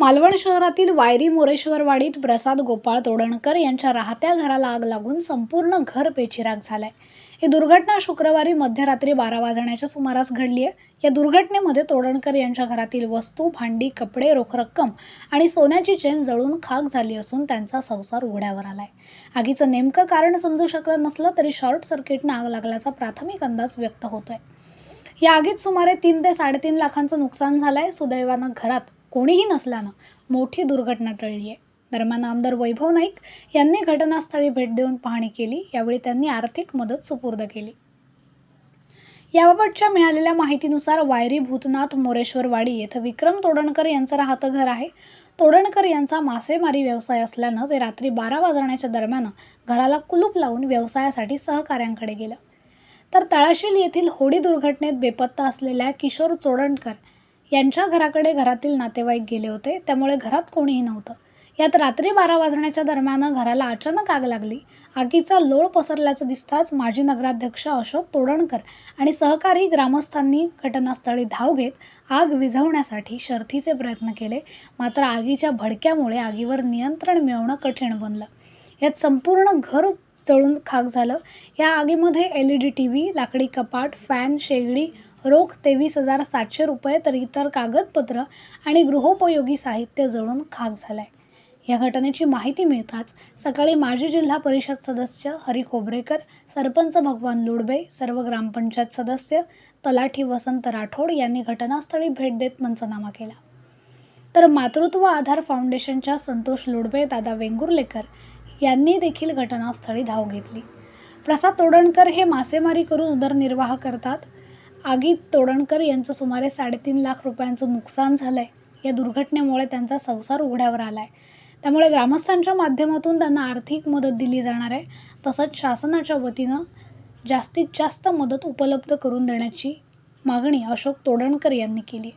मालवण शहरातील वायरी मोरेश्वरवाडीत प्रसाद गोपाळ तोडणकर यांच्या राहत्या घराला आग लागून संपूर्ण घर बेचिराग झालंय. ही दुर्घटना शुक्रवारी मध्यरात्री बारा वाजण्याच्या सुमारास घडली आहे. या दुर्घटनेमध्ये तोडणकर यांच्या घरातील वस्तू भांडी कपडे रोख रक्कम आणि सोन्याची चेन जळून खाक झाली असून त्यांचा संसार उघड्यावर आलाय. आगीचं नेमकं कारण समजू शकलं नसलं तरी शॉर्ट सर्किटनं आग लागल्याचा प्राथमिक अंदाज व्यक्त होतोय. या आगीत सुमारे तीन ते साडेतीन लाखांचं नुकसान झालंय. सुदैवानं घरात कोणीही नसल्यानं मोठी दुर्घटना टळली आहे दरम्यान आमदार वैभव नाईक यांनी घटनास्थळी भेट देऊन पाहणी केली. यावेळी त्यांनी आर्थिक मदत सुपूर्द केली. याबाबतच्या मिळालेल्या माहितीनुसार वायरी भूतनाथ मोरेश्वरवाडी येथे विक्रम तोडणकर यांचं राहतं घर आहे. तोडणकर यांचा मासेमारी व्यवसाय असल्यानं ते रात्री बारा वाजण्याच्या दरम्यान घराला कुलूप लावून व्यवसायासाठी सहकाऱ्यांकडे गेलं. तर तळाशील येथील होडी दुर्घटनेत बेपत्ता असलेल्या किशोर चोडणकर यांच्या घराकडे घरातील नातेवाईक गेले होते. त्यामुळे घरात कोणीही नव्हतं. यात रात्री बारा वाजण्याच्या दरम्यान घराला अचानक आग लागली. आगीचा लोळ पसरल्याचं दिसताच माजी नगराध्यक्ष अशोक तोडणकर आणि सहकारी ग्रामस्थांनी घटनास्थळी धाव घेत आग विझवण्यासाठी शर्थीचे प्रयत्न केले. मात्र आगीच्या भडक्यामुळे आगीवर नियंत्रण मिळवणं कठीण बनलं. यात संपूर्ण घर जळून खाक झालं. या आगीमध्ये L E D T V लाकडी कपाट फॅन शेगडी रोख तेवीस हजार सातशे रुपये तर इतर कागदपत्र आणि गृहोपयोगी साहित्य जळून खाक झालंय. या घटनेची माहिती मिळताच सकाळी माजी जिल्हा परिषद सदस्य हरी खोबरेकर सरपंच भगवान लुडबे सर्व ग्रामपंचायत सदस्य तलाठी वसंत राठोड यांनी घटनास्थळी भेट देत पंचनामा केला. तर मातृत्व आधार फाउंडेशनच्या संतोष लुडबे दादा वेंगुर्लेकर यांनी देखील घटनास्थळी धाव घेतली. प्रसाद तोडणकर हे मासेमारी करून उदरनिर्वाह करतात. आगीत तोडणकर यांचं सुमारे साडेतीन लाख रुपयांचं नुकसान झालं आहे या दुर्घटनेमुळे त्यांचा संसार उघड्यावर आला आहे त्यामुळे ग्रामस्थांच्या माध्यमातून त्यांना आर्थिक मदत दिली जाणार आहे. तसंच शासनाच्या वतीनं जास्तीत जास्त मदत उपलब्ध करून देण्याची मागणी अशोक तोडणकर यांनी केली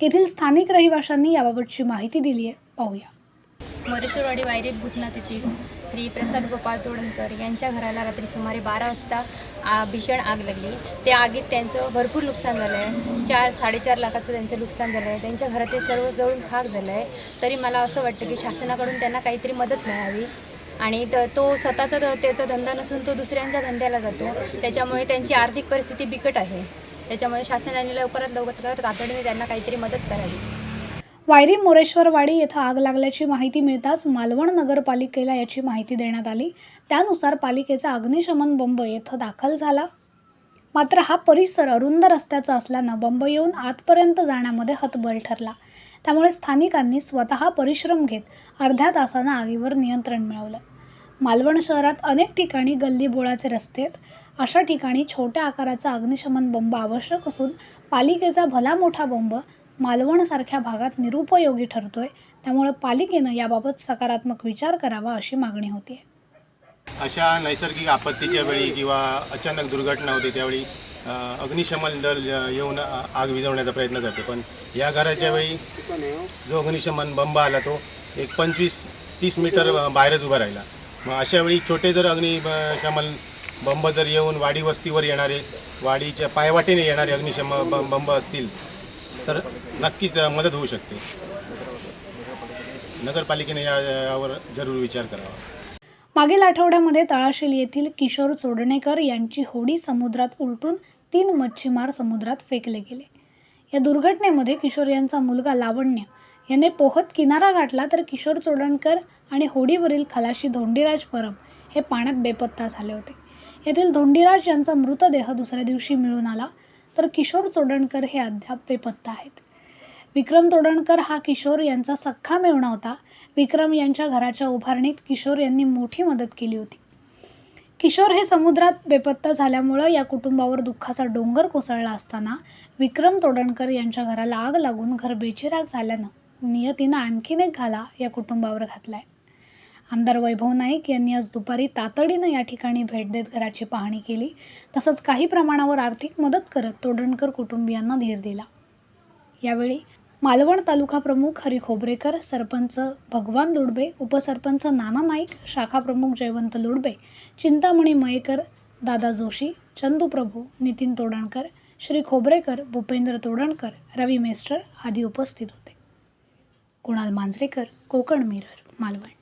येथील स्थानिक रहिवाशांनी याबाबतची माहिती दिली आहे पाहूया. मरेश्वरवाडी वायरेत भूतनाथ येथील श्री प्रसाद गोपाळ तोडणकर यांच्या घराला रात्री सुमारे बारा वाजता आ, भीषण आग लागली. त्या आगीत त्यांचं भरपूर नुकसान झालं आहे चार साडेचार लाखाचं त्यांचं नुकसान झालं आहे त्यांच्या घरातील सर्व जळून खाक झालं आहे तरी मला असं वाटतं की शासनाकडून त्यांना काहीतरी मदत मिळावी. आणि त तो स्वतःचा त्याचा धंदा नसून तो दुसऱ्यांच्या धंद्याला जातो. त्याच्यामुळे त्यांची आर्थिक परिस्थिती बिकट आहे. त्याच्यामुळे शासनाने लवकरात लवकर तातडीने त्यांना काहीतरी मदत करावी. वायरी मोरेश्वरवाडी येथे आग लागल्याची माहिती मिळताच मालवण नगरपालिकेला याची माहिती देण्यात आली. त्यानुसार पालिकेचा अग्निशमन बंब येथे दाखल झाला. मात्र हा परिसर अरुंद रस्त्याचा असल्यानं बंब येऊन आतपर्यंत जाण्यामध्ये हतबल ठरला. त्यामुळे स्थानिकांनी स्वतः परिश्रम घेत अर्ध्या तासानं आगीवर नियंत्रण मिळवलं. मालवण शहरात अनेक ठिकाणी गल्ली बोळाचे रस्ते आहेत. अशा ठिकाणी छोट्या आकाराचा अग्निशमन बंब आवश्यक असून पालिकेचा भला मोठा बंब मालवणसारख्या भागात निरुपयोगी ठरतोय त्यामुळे पालिकेनं याबाबत सकारात्मक विचार करावा अशी मागणी होती अशा नैसर्गिक आपत्तीच्या वेळी किंवा अचानक दुर्घटना होते त्यावेळी अग्निशमन दल येऊन आग विझवण्याचा प्रयत्न करते. पण या घराच्या वेळी जो अग्निशमन बंब आला तो एक पंचवीस तीस मीटर बाहेरच उभा राहिला. मग अशा वेळी छोटे जर अग्निशमन बंब जर येऊन वाडी वस्तीवर येणारे वाडीच्या पायवाटेने येणारे अग्निशम बंब असतील तर नक्कीच मदत होऊ शकते. नगरपालिकेने या यावर जरूर विचार करावा. मागील आठवड्यामध्ये तळाशील येथील किशोर चोडणेकर यांची होडी समुद्रात उलटून तीन मच्छीमार समुद्रात फेकले गेले. या दुर्घटनेमध्ये किशोर यांचा मुलगा लावण्य याने पोहत किनारा गाठला तर किशोर चोडणकर आणि होडीवरील खलाशी धोंडीराज परब हे पाण्यात बेपत्ता झाले होते. येथील धोंडीराज यांचा मृतदेह दुसऱ्या दिवशी मिळून आला. तर किशोर चोडणकर हे अद्याप बेपत्ता आहेत. विक्रम तोडणकर हा किशोर यांचा सख्खा मेवणा होता. विक्रम यांच्या घराच्या उभारणीत किशोर यांनी मोठी मदत केली होती. किशोर हे समुद्रात बेपत्ता झाल्यामुळं या कुटुंबावर दुःखाचा डोंगर कोसळला असताना विक्रम तोडणकर यांच्या घराला आग लागून घर बेचिराग झाल्यानं नियतीनं आणखीन एक घाला या कुटुंबावर घातला आहे आमदार वैभव नाईक यांनी आज दुपारी तातडीनं या ठिकाणी भेट देत घराची पाहणी केली. तसंच काही प्रमाणावर आर्थिक मदत करत तोडणकर कुटुंबियांना धीर दिला. यावेळी मालवण तालुका प्रमुख हरी खोबरेकर सरपंच भगवान लुडबे उपसरपंच नाना नाईक शाखा प्रमुख जयवंत लुडबे चिंतामणी मयेकर दादा जोशी चंदू प्रभू नितीन तोडणकर श्री खोबरेकर भूपेंद्र तोडणकर रवी मेस्टर आदी उपस्थित होते. कुणाल मांजरेकर कोकण मिरर मालवण.